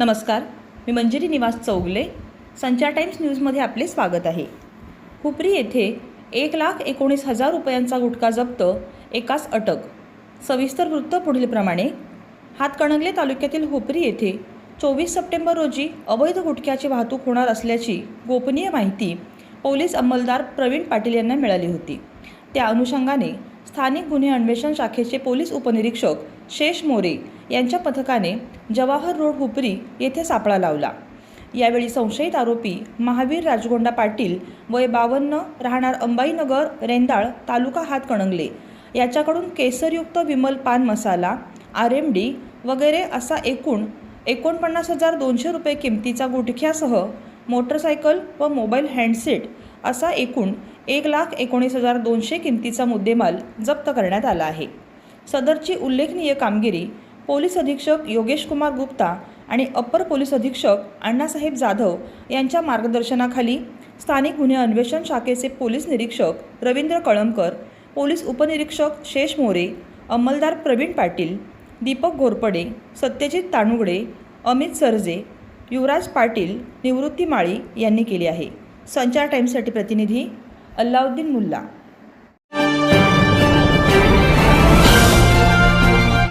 नमस्कार मी मंजिरी निवास चौगले संचार टाइम्स न्यूजमध्ये आपले स्वागत आहे. हुपरी येथे एक लाख एकोणीस हजार रुपयांचा गुटखा जप्त एकास अटक. सविस्तर वृत्त पुढीलप्रमाणे हातकणंगले तालुक्यातील हुपरी येथे चोवीस सप्टेंबर रोजी अवैध गुटख्याची वाहतूक होणार असल्याची गोपनीय माहिती पोलीस अंमलदार प्रवीण पाटील यांना मिळाली होती. त्या अनुषंगाने स्थानिक गुन्हे अन्वेषण शाखेचे पोलीस उपनिरीक्षक शेष मोरे यांच्या पथकाने जवाहर रोड हुपरी येथे सापळा लावला. यावेळी संशयित आरोपी महावीर राजगोंडा पाटील वय बावन्न राहणार अंबाईनगर रेंदाळ तालुका हातकणंगले याच्याकडून केसरयुक्त विमल पान मसाला आर एम डी वगैरे असा एकूण एकोणपन्नास हजार दोनशे रुपये किमतीचा गुटख्यासह मोटरसायकल व मोबाईल हँडसेट असा एकूण एक लाख एकोणीस हजार दोनशे किमतीचा मुद्देमाल जप्त करण्यात आला आहे. सदरची उल्लेखनीय कामगिरी पोलीस अधीक्षक योगेश कुमार गुप्ता आणि अप्पर पोलीस अधीक्षक अण्णासाहेब जाधव यांच्या मार्गदर्शनाखाली स्थानिक गुन्हे अन्वेषण शाखेचे पोलीस निरीक्षक रवींद्र कळमकर पोलीस उपनिरीक्षक शेष मोरे अंमलदार प्रवीण पाटील दीपक घोरपडे सत्यजित तानुगडे अमित सरजे युवराज पाटील निवृत्ती माळी यांनी केली आहे. संचार टाईम्ससाठी प्रतिनिधी अल्लाउद्दीन मुल्ला.